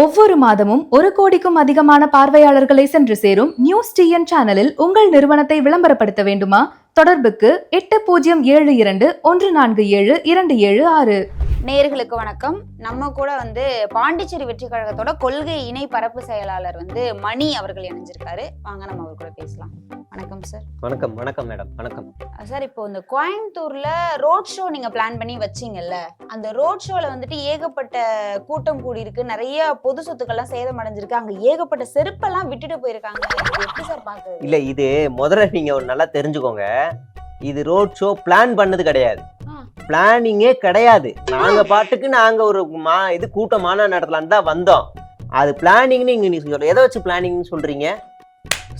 ஒவ்வொரு மாதமும் ஒரு கோடிக்கும் அதிகமான பார்வையாளர்களை சென்று சேரும் நியூஸ் டிஎன் சேனலில் உங்கள் நிறுவனத்தை விளம்பரப்படுத்த வேண்டுமா? தொடர்புக்கு எட்டு பூஜ்ஜியம் ஏழு இரண்டு ஒன்று நான்கு ஏழு இரண்டு ஏழு ஆறு. நேயர்களுக்கு வணக்கம். நம்ம கூட வந்து பாண்டிச்சேரி வெற்றி கழகத்தோட கொள்கை இணை பரப்பு செயலாளர் வந்து மணி அவர்கள் இணைஞ்சிருக்காரு. வாங்க நம்ம அவர் கூட பேசலாம். வணக்கம் சார் வணக்கம் வணக்கம் மேடம் வணக்கம். சார் இப்போ இந்த கோயம்புத்தூர்ல ரோட் ஷோ நீங்க பிளான் பண்ணி வச்சீங்கல்ல அந்த ரோட் ஷோல வந்துட்டு ஏகப்பட்ட கூட்டம் கூடி இருக்கு நிறைய பொது சொத்துக்கள்லாம் சேதம் அடைஞ்சிருக்கு அங்க ஏகப்பட்ட செருப்பெல்லாம் விட்டுட்டு போயிருக்காங்க. எப்படி சார் பாக்குறது? இல்ல இது முதல்ல நீங்க நல்லா தெரிஞ்சுக்கோங்க. இது ரோட் ஷோ பிளான் பண்ணது கிடையாது. பிளானிங்கே கிடையாது. நாங்க பாட்டுக்கு நாங்க ஒரு மா இது கூட்டம் மாநாடு நடத்தலான்னு தான் வந்தோம். அது பிளானிங்னு இங்க நீங்க சொல்ற எதை வச்சு பிளானிங்னு சொல்றீங்க?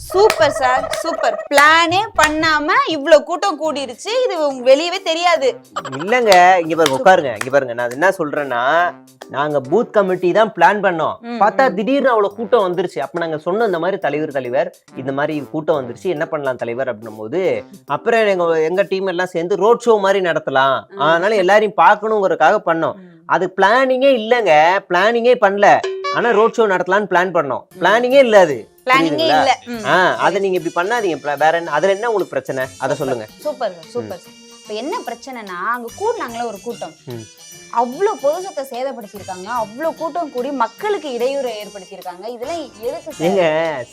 Super sir super. பிளானே பண்ணாம இவ்வளவு கூட்டம் கூடிருச்சு. இது வெளியவே தெரியாது. இல்லங்க இங்க பாருங்க உட்காருங்க இங்க பாருங்க. நான் என்ன சொல்றேன்னா நாங்க பூத் கமிட்டி தான் பிளான் பண்ணோம். பார்த்தா. திடீர்னு அவ்வளவு கூட்டம் வந்துருச்சு. அப்ப நாங்க சொன்னோம் இந்த மாதிரி தலைவர் தலைவர் இந்த மாதிரி கூட்டம் வந்துருச்சு. என்ன பண்ணலாம் தலைவர் அப்படின்னும் போது அப்புறம் எங்க எங்க டீம் எல்லாம் சேர்ந்து ரோட் ஷோ மாதிரி நடத்தலாம். அதனால எல்லாரையும் பார்க்கணுங்கிறதுக்காக பண்ணோம். அது பிளானிங்கே இல்லைங்க. பிளானிங்கே பண்ணல. ஆனா ரோட் ஷோ நடத்தலாம்னு பிளான் பண்ணோம். பிளானிங்கே இல்ல அது. பிளானிங்கே? இல்ல. அதை நீங்க இப்படி பண்ணாதீங்க. வேற என்ன அதுல என்ன உங்களுக்கு பிரச்சனை? அதை சொல்லுங்க. Super super. இப்ப என்ன பிரச்சனைனா அங்க கூடினாங்களே ஒரு கூட்டம். அவ்வளவு பொது சொத்தை சேதப்படுத்தியிருக்காங்க அவ்வளவு கூட்டம் கூடி மக்களுக்கு இடையூறு ஏற்படுத்தியிருக்காங்க. இதெல்லாம் எதுக்கு நீங்க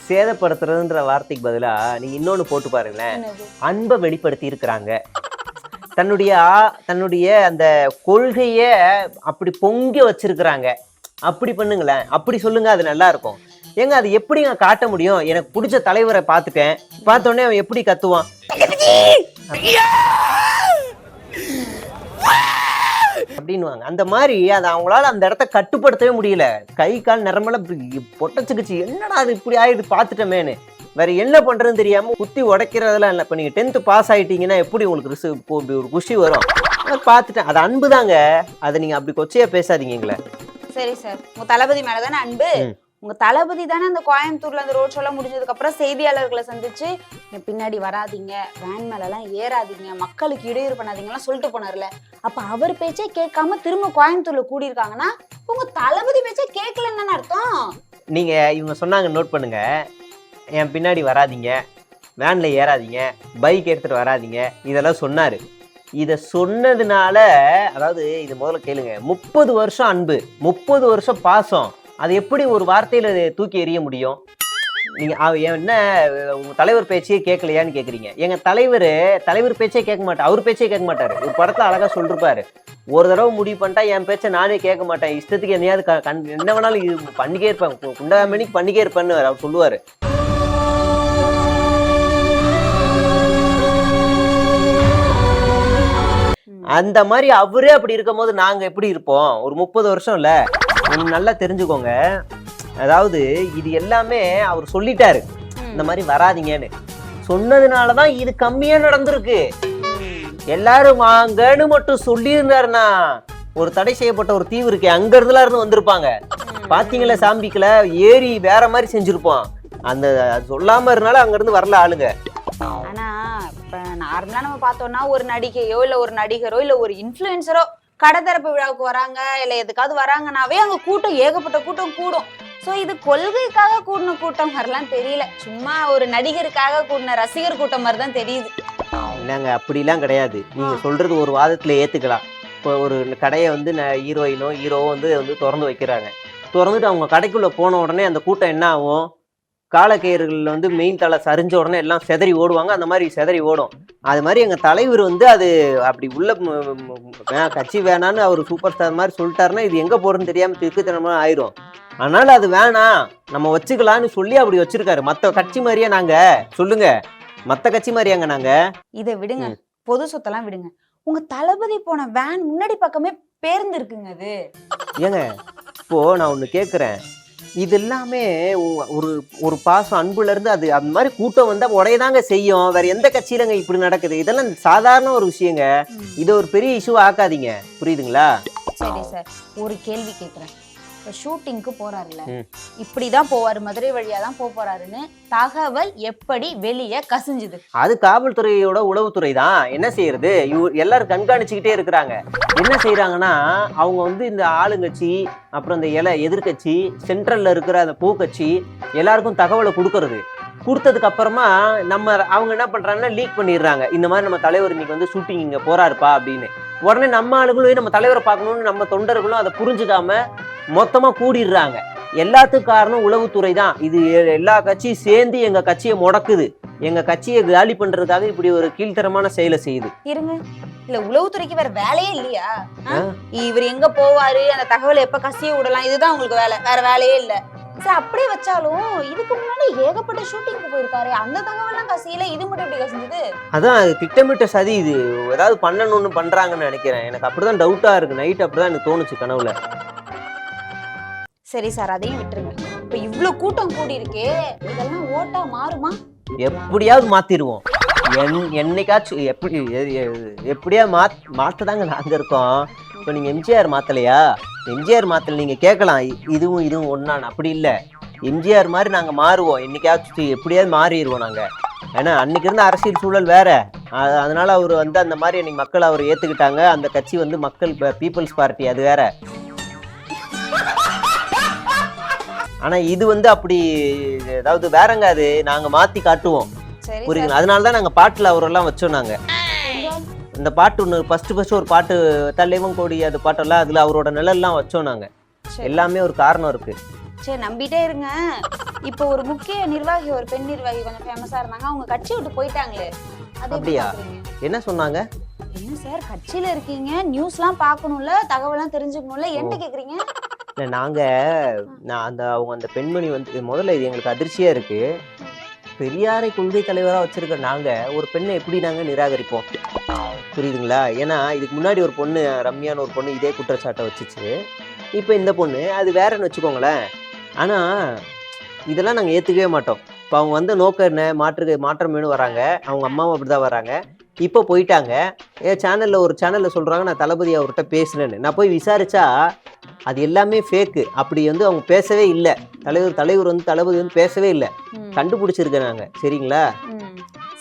சேதப்படுத்துறதுன்ற வார்த்தைக்கு பதிலா நீங்க இன்னொன்னு போட்டு பாருங்களேன்? அன்பை வெளிப்படுத்தி இருக்கிறாங்க தன்னுடைய தன்னுடைய அந்த கொள்கைய அப்படி பொங்கி வச்சிருக்கிறாங்க. அப்படி பண்ணுங்களேன். அப்படி சொல்லுங்க அது நல்லா இருக்கும். ஏங்க அது எப்படிங்க காட்ட முடியும்? எனக்கு பிடிச்ச தலைவரை பார்த்துட்டேன். பார்த்த உடனே அவன் எப்படி கத்துவான்? அப்படின்னுவாங்க. அந்த மாதிரி அது அவங்களால அந்த இடத்த கட்டுப்படுத்தவே முடியல. கை கால் இப்படி பொட்டச்சுக்குச்சு. என்னடா அது இப்படி ஆயிடுது? பார்த்துட்டமேனு வேற என்ன பண்றதுன்னு தெரியாம குத்தி உடைக்கிறதெல்லாம் இல்லை. இப்போ நீங்க டென்த்து பாஸ் ஆயிட்டீங்கன்னா எப்படி உங்களுக்கு ரிசு ஒரு குஷி வரும்? பார்த்துட்டேன். அது அன்பு தாங்க அதை நீங்க அப்படி கொச்சையா பேசாதீங்களே சரி சார். உங்க தளபதி மேலதானே அன்பு. உங்க தளபதி தானே அந்த கோயம்புத்தூர்ல அந்த ரோட் ஷோலாம் முடிஞ்சதுக்கு அப்புறம் செய்தியாளர்களை சந்திச்சு பின்னாடி வராதீங்க வேன் மேல எல்லாம் ஏறாதீங்க மக்களுக்கு இடையூறு பண்ணாதீங்கலாம் சொல்லிட்டு போனார்ல. அப்ப அவர் பேச்சே கேட்காம திரும்ப கோயம்புத்தூர்ல கூடி இருக்காங்கன்னா உங்க தளபதி பேச்சே கேட்கலன்னு அர்த்தம்? நீங்க இவங்க சொன்னாங்க நோட் பண்ணுங்க. என் பின்னாடி வராதீங்க வேன்ல ஏறாதீங்க பைக் எடுத்துட்டு வராதீங்க இதெல்லாம் சொன்னாரு. இதை சொன்னதுனால அதாவது இது முதல்ல கேளுங்க முப்பது வருஷம் அன்பு முப்பது வருஷம் பாசம். அது எப்படி ஒரு வார்த்தையில தூக்கி எறிய முடியும்? நீங்க அவ- என்ன உங்க தலைவர் பேச்சையே கேட்கலையான்னு கேக்குறீங்க. எங்க தலைவர் தலைவர் பேச்சே கேட்க மாட்டார். அவர் பேச்சே கேட்க மாட்டாரு. ஒரு படத்துல அழகா சொல்லிருப்பாரு. ஒரு தடவை முடிவு பண்ணிட்டா என் பேச்சை நானே கேட்க மாட்டேன். இஷ்டத்துக்கு என்னையாவது கண் என்ன வேணாலும் இது பண்ணிக்கே இருப்பேன். கு- குண்டாமணிக்கு பண்ணிக்கே இருப்பேன்னு அவர் சொல்லுவாரு. அந்த மாதிரி அவரே அப்படி இருக்கும்போது நாங்க எப்படி இருப்போம்? ஒரு முப்பது வருஷம் இல்ல நீங்க நல்லா தெரிஞ்சுக்கோங்க. அதாவது இது எல்லாமே அவர் சொல்லிட்டாரு. இந்த மாதிரி வராதீங்கன்னு. சொன்னதுனாலதான் இது கம்மியா நடந்திருக்கு. எல்லாரும் வாங்கன்னு மட்டும் சொல்லியிருந்தாருன்னா ஒரு தடை செய்யப்பட்ட ஒரு தீவு இருக்கே அங்க இருந்துலாம் இருந்து வந்திருப்பாங்க. பாத்தீங்களா சாம்பிக்கல? ஏறி வேற மாதிரி செஞ்சிருப்போம் அந்த சொல்லாம இருந்தாலும் அங்க இருந்து வரல ஆளுங்க. ஆனா இப்ப நார்மலா நம்ம பார்த்தோம்னா ஒரு நடிகையோ இல்ல ஒரு நடிகரோ இல்ல ஒரு இன்ஃபுளுசரோ கடை திறப்பு விழாவுக்கு வராங்க இல்ல எதுக்காவது வராங்கனாவே அங்க கூட்டம் ஏகப்பட்ட கூட்டம் கூடும். சோ இது கொள்கைக்காக கூடின கூட்டம் மாதிரிலாம் தெரியல. சும்மா ஒரு நடிகருக்காக கூடின ரசிகர் கூட்டம் மாதிரி தான் தெரியுது. என்னங்க அப்படிலாம் கிடையாது. நீங்க சொல்றது ஒரு வாதத்துல ஏத்துக்கலாம். இப்போ ஒரு கடையை வந்து ஹீரோயினோ ஹீரோவோ வந்து வந்து திறந்து வைக்கிறாங்க. திறந்துட்டு அவங்க கடைக்குள்ள போன உடனே அந்த கூட்டம் என்ன ஆகும்? காலக்கயிறுகள் வந்து மெயின் தலை சரிஞ்ச உடனே எல்லாம் செதறி ஓடுவாங்க. அந்த மாதிரி செதறி ஓடும். அது மாதிரி எங்க தலைவர் வந்து அது அப்படி உள்ள கட்சி வேணான்னு அவர் சூப்பர் ஸ்டார் மாதிரி சொல்லிட்டாருன்னா இது எங்க போறதுன்னு தெரியாம திருக்குத்தனமா ஆயிரும். அதனால அது வேணாம். நம்ம வச்சுக்கலாம்னு சொல்லி அப்படி வச்சிருக்காரு. மத்த கட்சி மாதிரியே நாங்க. சொல்லுங்க. மத்த கட்சி மாதிரியாங்க நாங்க? இதை விடுங்க. பொது சொத்தெல்லாம் விடுங்க. உங்க தளபதி போன வேன் முன்னாடி பக்கமே பேருந்து இருக்குங்க அது. ஏங்க இப்போ நான் ஒண்ணு கேக்குறேன். இது எல்லாமே ஒரு ஒரு பாசம் அன்புல இருந்து அது அந்த மாதிரி கூட்டம் வந்தா உடையதாங்க செய்யும். வேற எந்த கட்சியிலங்க இப்படி நடக்குது? இதெல்லாம் சாதாரண ஒரு விஷயங்க. இதை ஒரு பெரிய இஷ்யூ ஆக்காதீங்க. புரியுதுங்களா? சரி சார். ஒரு கேள்வி கேக்குறேன். இப்ப ஷூட்டிங்க்கு போறாருல்ல. ம். இப்படிதான் போவாரு மதுரை வழியா தான் போக போறாருன்னு தகவல் எப்படி வெளியே கசிஞ்சுது? அது காவல்துறையோட உளவுத்துறை தான் என்ன செய்யறது? எல்லாரும் கண்காணிச்சுக்கிட்டே இருக்கிறாங்க. என்ன செய்யறாங்கன்னா அவங்க வந்து இந்த ஆளுங்கட்சி அப்புறம் இந்த இலை எதிர்க்கட்சி சென்ட்ரல்ல இருக்கிற அந்த பூக்கட்சி எல்லாருக்கும் தகவலை கொடுக்கறது. கொடுத்ததுக்கு அப்புறமா நம்ம அவங்க என்ன பண்றாங்கன்னா லீக் பண்ணிடுறாங்க. இந்த மாதிரி நம்ம தலைவர் இன்னைக்கு வந்து ஷூட்டிங் இங்க போறாருப்பா அப்படின்னு. உடனே நம்ம ஆளுங்களும் நம்ம தலைவரை பார்க்கணும்னு நம்ம தொண்டர்களும் அதை புரிஞ்சுக்காம மொத்தமா கூடிடுறாங்க. எல்லாத்துக்கும் காரணம் உளவுத்துறை தான். இது எல்லா கட்சியும் சேர்ந்து எங்க கட்சியை முடக்குது. எங்க கட்சியை காலி பண்றதுக்காக இப்படி ஒரு கீழ்த்தரமான செயலை செய்யுது. இருங்க. இல்ல உளவுத்துறைக்கு வேற வேலையே இல்லையா. இவர் எங்க போவாரு? அந்த தகவலை எப்ப கசிய விடலாம்? இதுதான் உங்களுக்கு வேலை. வேற வேலையே இல்ல. சரி அப்படியே வச்சாலும் இதுக்கு முன்னாடி ஏகப்பட்ட ஷூட்டிங்க்கு போயிருக்காரு. அந்த தகவல்லாம் கசியல. இது மட்டும் எப்படி கசிஞ்சது? அதான் அது திட்டமிட்ட சதி இது. ஏதாவது பண்ணணும்னு பண்றாங்கன்னு நினைக்கிறேன். எனக்கு அப்படிதான் டவுட்டா இருக்கு. நைட் அப்படிதான் எனக்கு தோணுச்சு கனவுல. சரி சார் அதையும் விட்டுருங்க. இப்போ இவ்வளோ கூட்டம் கூடி இருக்கே இதெல்லாம் ஓட்டா மாறுமா? எப்படியாவது மாத்திடுவோம் என் என்னைக்காச்சும் எப்படி எப்படியா மாத் மாத்ததாங்க நாங்க இருக்கோம். இப்போ நீங்க எம்ஜிஆர் மாத்தலையா? எம்ஜிஆர் மாத்தல நீங்க கேட்கலாம். இதுவும் இதுவும் ஒன்னான்னு அப்படி இல்லை. எம்ஜிஆர் மாதிரி நாங்க மாறுவோம். என்னைக்காச்சும் எப்படியாவது மாறிடுவோம் நாங்க. ஏன்னா அன்னைக்கு இருந்த அரசியல் சூழல் வேற. அதனால அவர் வந்து அந்த மாதிரி அன்னைக்கு மக்கள் அவர் ஏத்துக்கிட்டாங்க. அந்த கட்சி வந்து மக்கள் பீப்புள்ஸ் பார்ட்டி அது வேற. ஆனா இது வந்து அப்படி அதாவது வேறங்க அது. நாங்க மாத்தி காட்டுவோம். புரியுதுங்களா? அதனால தான் நாங்க பாட்டுல அவரெல்லாம் வச்சோம் நாங்க. இந்த பாட்டு ஒன்று ஃபர்ஸ்ட் ஃபர்ஸ்ட் ஒரு பாட்டு தலைவன் கோடி அது பாட்டெல்லாம் அதுல அவரோட நிழல்லாம் வச்சோம் நாங்க. சரி. எல்லாமே ஒரு காரணம் இருக்கு. சரி நம்பிட்டே இருங்க. இப்போ ஒரு முக்கிய நிர்வாகி ஒரு பெண் நிர்வாகி கொஞ்சம் ஃபேமஸா இருந்தாங்க. அவங்க கட்சி விட்டு போயிட்டாங்களே. அப்படியா? என்ன சொன்னாங்க? என்ன சார் கட்சியில இருக்கீங்க. நியூஸ்லாம் பார்க்கணும்ல தகவலாம் தெரிஞ்சுக்கணும்ல. என்கிட்ட கேக்குறீங்க? இல்லை நாங்கள் நான் அந்த அவங்க அந்த பெண்மணி வந்து முதல்ல இது எங்களுக்கு அதிர்ச்சியாக இருக்குது பெரியாரை கொள்கை தலைவராக வச்சிருக்க நாங்கள் ஒரு பெண்ணை எப்படி நாங்கள் நிராகரிப்போம்? புரியுதுங்களா? ஏன்னா இதுக்கு முன்னாடி ஒரு பொண்ணு ரம்யான்னு ஒரு பொண்ணு இதே குற்றச்சாட்டை வச்சுச்சு. இப்போ இந்த பொண்ணு அது வேறன்னு வச்சுக்கோங்களேன். ஆனால் இதெல்லாம் நாங்கள் ஏற்றுக்கவே மாட்டோம். இப்போ அவங்க வந்த நோக்கம் என்ன? மாற்று மாற்றம் வேணும் வராங்க. அவங்க அம்மாவும் அப்படிதான் வராங்க. இப்போ போயிட்டாங்க. ஏ சேனலில் ஒரு சேனலில் சொல்கிறாங்க நான் தளபதி அவர்கிட்ட பேசுனேன்னு நான் போய் விசாரித்தா அது எல்லாமே ஃபேக்கு அப்படி வந்து அவங்க பேசவே இல்லை. தலைவர் தலைவர் வந்து தளபதி வந்து பேசவே இல்லை. நாங்க. சரிங்களா.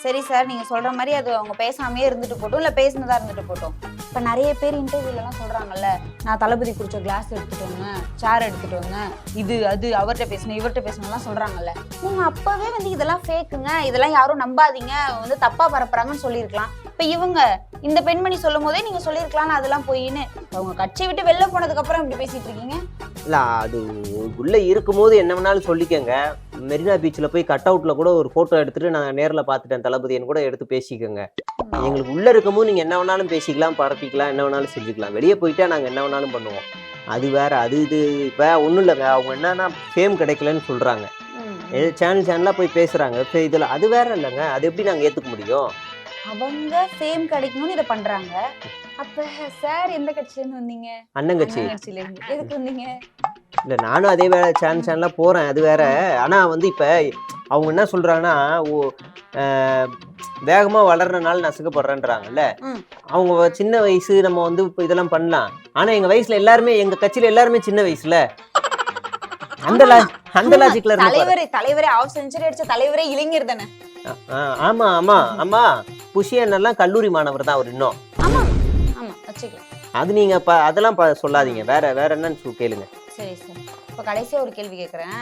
சரி சார் நீங்க சொல்ற மாதிரி அது அவங்க பேசாமே இருந்துட்டு போட்டும் இல்ல பேசினதா இருந்துட்டு போட்டும். இப்ப நிறைய பேர் இன்டர்வியூல எல்லாம் சொல்றாங்கல்ல நான் தளபதி குடிச்ச கிளாஸ் எடுத்துட்டு வந்தேன் சேர் எடுத்துட்டு வந்தேன் இது அது அவர்கிட்ட பேசணும் இவர்கிட்ட பேசணும்லாம் சொல்றாங்கல்ல. நீங்க அப்பவே வந்து இதெல்லாம் ஃபேக்குங்க இதெல்லாம் யாரும் நம்பாதீங்க. வந்து தப்பா பரப்புறாங்கன்னு சொல்லியிருக்கலாம். இப்ப இவங்க இந்த பெண்மணி சொல்லும் போதே நீங்க சொல்லியிருக்கலாம் அதெல்லாம் பொய்ன்னு. அவங்க கட்சி விட்டு வெளில போனதுக்கு அப்புறம் இப்படி பேசிட்டு இருக்கீங்க? இல்லை அது உள்ளே இருக்கும்போது என்ன வேணாலும் சொல்லிக்கங்க. மெரினா பீச்சில் போய் கட் அவுட்டில் கூட ஒரு ஃபோட்டோ எடுத்துட்டு நான் நேரில் பார்த்துட்டேன் தளபதின்னு கூட எடுத்து பேசிக்கோங்க. எங்களுக்கு உள்ளே இருக்கும்போது நீங்கள் என்ன வேணாலும் பேசிக்கலாம் பரப்பிக்கலாம் என்ன வேணாலும் செஞ்சுக்கலாம். வெளியே போயிட்டா நாங்கள் என்ன வேணாலும் பண்ணுவோம். அது வேற அது இது இப்போ ஒன்றும் இல்லைங்க அவங்க என்னன்னா ஃபேம் கிடைக்கலன்னு சொல்கிறாங்க ம். சேனல் சேனலாக போய் பேசுகிறாங்க இதில் அது வேற இல்லைங்க. அது எப்படி நாங்கள் ஏற்றுக்க முடியும்? அவங்க ஃபேம் கிடைக்கணும்னு இதை பண்றாங்க. அப்ப சார் எந்த கட்சியில இருந்து வந்தீங்க? அண்ணங்கட்சி அண்ணா கட்சியில இருந்து எதுக்கு வந்தீங்க? இல்லை நானும் அதே வேலை சேனல் சேனலாக போகிறேன் அது வேற. ஆனால் வந்து இப்போ அவங்க என்ன சொல்கிறாங்கன்னா ஓ வேகமாக வளர்றனால நசுக்கப்படுறேன்றாங்கல்ல. அவங்க சின்ன வயசு நம்ம வந்து இப்போ இதெல்லாம் பண்ணலாம். ஆனால் எங்கள் வயசில் எல்லாருமே எங்கள் கட்சியில் எல்லாருமே சின்ன வயசுல. அந்த அந்த லாஜிக்கில். தலைவரே தலைவரே ஆஃப் செஞ்சுரி அடிச்ச தலைவரே இளைஞர் தானே. ஆமா ஆமா ஆமா. புஷி அண்ணெல்லாம் கல்லூரி மாணவர் தான் அவர் இன்னும். ஆமா ஆமா வச்சுக்கலாம். அது நீங்க ப அதெல்லாம் ப- சொல்லாதீங்க. வேற வேற என்னன்னு சொல் கேளுங்க. சரி சார். இப்ப கடைசியா ஒரு கேள்வி கேக்குறேன்.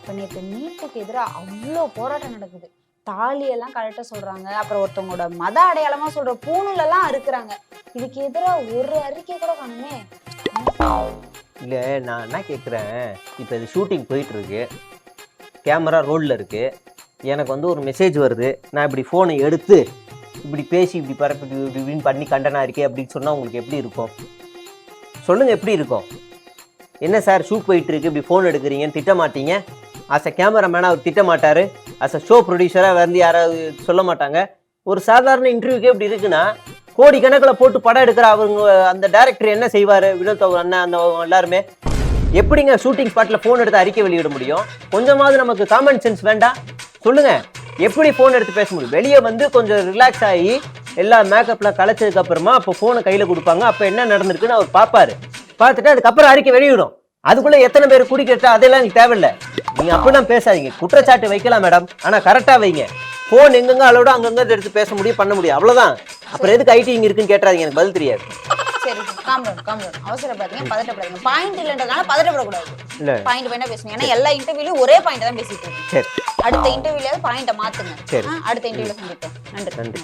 இப்ப நேத்து நீட்டுக்கு எதிராக அவ்வளோ போராட்டம் நடக்குது. தாலி எல்லாம் கழட்ட சொல்றாங்க. அப்புறம் ஒருத்தவங்களோட மத அடையாளமா சொல்ற பூணுல எல்லாம் அறுக்குறாங்க. இதுக்கு எதிராக ஒரு அறிக்கை கூட காணுமே. இல்ல நான் என்ன கேட்குறேன் இப்போ இது ஷூட்டிங் போயிட்டு இருக்கு கேமரா ரோல்ல இருக்கு. எனக்கு வந்து ஒரு மெசேஜ் வருது. நான் இப்படி ஃபோனை எடுத்து இப்படி பேசி இப்படி பரப்பி இப்படி இப்படி இப்படின்னு பண்ணி கண்டனா இருக்கே அப்படின்னு சொன்னால் உங்களுக்கு எப்படி இருக்கும்? சொல்லுங்கள் எப்படி இருக்கும்? என்ன சார் ஷூட் போயிட்டுருக்கு இப்படி ஃபோன் எடுக்கிறீங்கன்னு திட்ட மாட்டீங்க? அஸ் அ கேமராமேனாக அவர் திட்ட மாட்டார். அஸ் அ ஷோ ப்ரொடியூசராக வந்து யாராவது சொல்ல மாட்டாங்க. ஒரு சாதாரண இன்டர்வியூக்கே இப்படி இருக்குன்னா கோடி கணக்கில் போட்டு படம் எடுக்கிற அவங்க அந்த டேரக்டர் என்ன செய்வார்? வினோத் அவர் அண்ணன் அந்த எல்லாருமே. எப்படிங்க ஷூட்டிங் ஸ்பாட்டில் ஃபோன் எடுத்து அறிக்கை வெளியிட முடியும்? கொஞ்சமாவது நமக்கு காமன் சென்ஸ் வேண்டாம் சொல்லுங்கள் எப்படி ஃபோன் எடுத்து பேச முடியும் வெளியே வந்து கொஞ்சம் ரிலாக்ஸ் ஆகி எல்லா மேக்கப்லாம் கலைச்சதுக்கு அப்புறமா அப்போ ஃபோனை கையில் கொடுப்பாங்க. அப்போ என்ன நடந்திருக்குன்னு அவர் பார்ப்பாரு. பார்த்துட்டு அதுக்கப்புறம் அறிக்கை வெளியிடும். அதுக்குள்ள எத்தனை பேர் குடிக்கிறா அதெல்லாம் எனக்கு தேவையில்லை. நீங்க அப்படிலாம் பேசாதீங்க. குற்றச்சாட்டு வைக்கலாம் மேடம் ஆனா கரெக்டா வைங்க. போன் எங்கெங்க அளவோட அங்கங்க எடுத்து பேச முடியும் பண்ண முடியும். அவ்வளவுதான். அப்புறம் எதுக்கு ஐடி இங்க இருக்குன்னு கேட்டாதீங்க எனக்கு பதில் தெரியாது. சரி காம்பவுண்ட் காம்பவுண்ட் அவசரப்படாதீங்க பதட்டப்படாதீங்க. பாயிண்ட் இல்லைன்றதுனால பதட்டப்படக்கூடாது. இல்ல. பாயிண்ட் பாயிண்டா பேசுங்க. ஏன்னா எல்லா இன்டர்வியூலயும் ஒரே பாயிண்ட் தான் பேசிட்டு இருக்கோம். சரி. அடுத்த இன்டர்வியூலயாவது பாயிண்ட மாத்துங்க. சரி. அடுத்த இன்டர்வியூல சந்திப்போம். நன்றி. நன்றி.